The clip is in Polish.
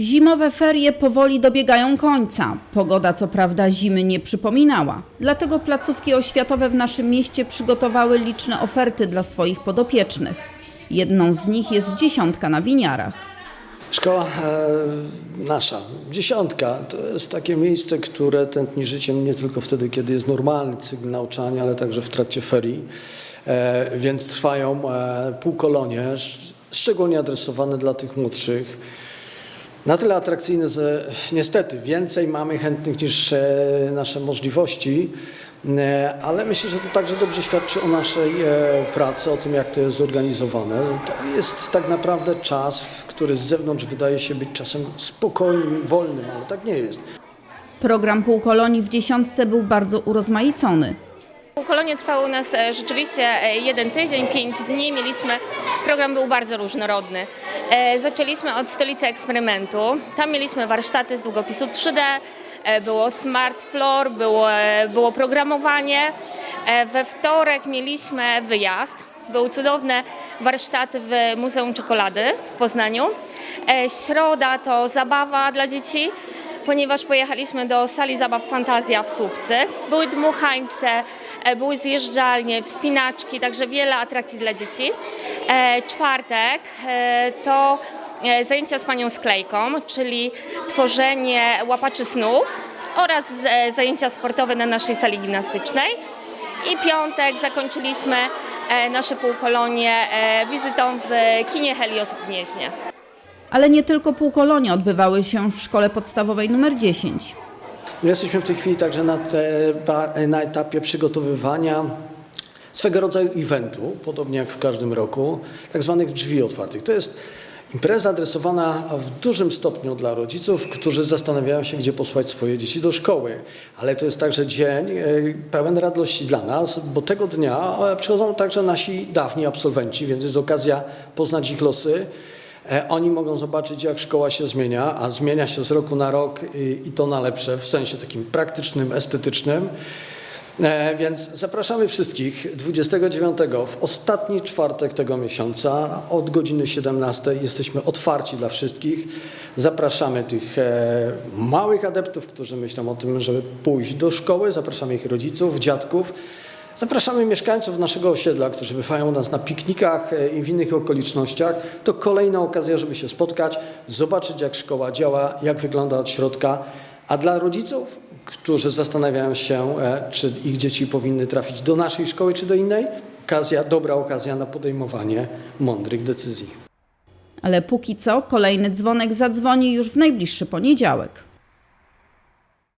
Zimowe ferie powoli dobiegają końca. Pogoda co prawda zimy nie przypominała. Dlatego placówki oświatowe w naszym mieście przygotowały liczne oferty dla swoich podopiecznych. Jedną z nich jest dziesiątka na winiarach. Szkoła e, nasza, dziesiątka, to jest takie miejsce, które tętni życiem nie tylko wtedy, kiedy jest normalny cykl nauczania, ale także w trakcie ferii. E, więc trwają e, półkolonie, sz- szczególnie adresowane dla tych młodszych. Na tyle atrakcyjne, że niestety więcej mamy chętnych niż e, nasze możliwości, e, ale myślę, że to także dobrze świadczy o naszej e, pracy, o tym, jak to jest zorganizowane. To jest tak naprawdę czas, który z zewnątrz wydaje się być czasem spokojnym wolnym, ale tak nie jest. Program półkolonii w dziesiątce był bardzo urozmaicony. Półkolonie trwały u nas e, rzeczywiście e, jeden tydzień, pięć dni. Mieliśmy, program był bardzo różnorodny. E, Zaczęliśmy od stolicy eksperymentu. Tam mieliśmy warsztaty z długopisu 3D, e, było smart floor, było, było programowanie. We wtorek mieliśmy wyjazd. Były cudowne warsztaty w Muzeum Czekolady w Poznaniu. Środa to zabawa dla dzieci ponieważ pojechaliśmy do sali zabaw Fantazja w Słupcy. Były dmuchańce, e, były zjeżdżalnie, wspinaczki, także wiele atrakcji dla dzieci. E, Czwartek e, to zajęcia z panią sklejką, czyli tworzenie łapaczy snów oraz zajęcia sportowe na naszej sali gimnastycznej. I piątek zakończyliśmy nasze półkolonie wizytą w kinie Helios w Gnieźnie. Ale nie tylko półkolonie odbywały się w szkole podstawowej nr 10. Jesteśmy w tej chwili także na, te, na etapie przygotowywania swego rodzaju eventu, podobnie jak w każdym roku, tak zwanych drzwi otwartych. To jest impreza adresowana w dużym stopniu dla rodziców, którzy zastanawiają się, gdzie posłać swoje dzieci do szkoły. Ale to jest także dzień e, pełen radości dla nas, bo tego dnia e, przychodzą także nasi dawni absolwenci, więc jest okazja poznać ich losy. E, Oni mogą zobaczyć, jak szkoła się zmienia, a zmienia się z roku na rok i, to na lepsze, w sensie takim praktycznym, estetycznym. E, Więc zapraszamy wszystkich 29 w ostatni czwartek tego miesiąca od godziny 17 jesteśmy otwarci dla wszystkich. Zapraszamy tych e, małych adeptów, którzy myślą o tym, żeby pójść do szkoły. Zapraszamy ich rodziców, dziadków. Zapraszamy mieszkańców naszego osiedla, którzy bywają u nas na piknikach e, i w innych okolicznościach. To kolejna okazja, żeby się spotkać, zobaczyć jak szkoła działa, jak wygląda od środka. A dla rodziców, którzy zastanawiają się, e, czy ich dzieci powinny trafić do naszej szkoły, czy do innej, okazja, dobra okazja na podejmowanie mądrych decyzji. Ale póki co kolejny dzwonek zadzwoni już w najbliższy poniedziałek.